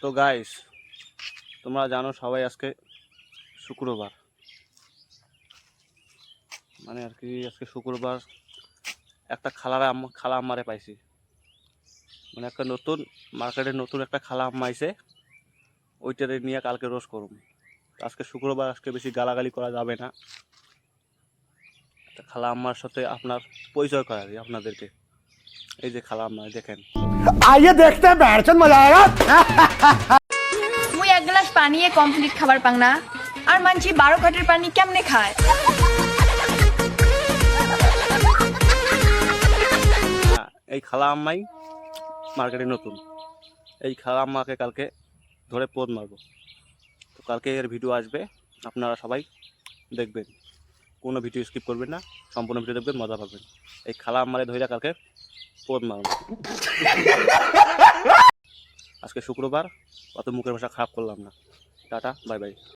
তো গাইস তোমরা জানো সবাই আজকে শুক্রবার। মানে আর কি, আজকে শুক্রবার একটা খালারা খালা আম্মারে পাইছি। মানে একটা নতুন মার্কেটে নতুন একটা খালা আম্মা আইছে, ওইটারে নিয়ে কালকে রোজ করুম। আজকে শুক্রবার, আজকে বেশি গালাগালি করা যাবে না। খালা আম্মার সাথে আপনার পরিচয় করা আপনাদেরকে। এই যে খালাম দেখেন। আইয়ে দেখতে বেরছেন মজা আয়েগা মুই এক গ্লাস পানিয়ে কমপ্লিট খাবার পাং না। আর মানছি বারো ঘাটের পানি কেমনে খায়? এই খালা আম্মাই মার্কেটে নতুন। এই খালা আম্মাকে কালকে ধরে পোদ মারবো। তো কালকে এর ভিডিও আসবে আপনারা সবাই দেখবেন। কোনো ভিডিও স্কিপ করবেন না, সম্পূর্ণ ভিডিও দেখবেন, মজা পাবেন। এই খালা আমারে ধৈরা কালকে পোদ মারুন আজকে শুক্রবার, অত মুখের ভাষা খারাপ করলাম না। Tata, bye bye.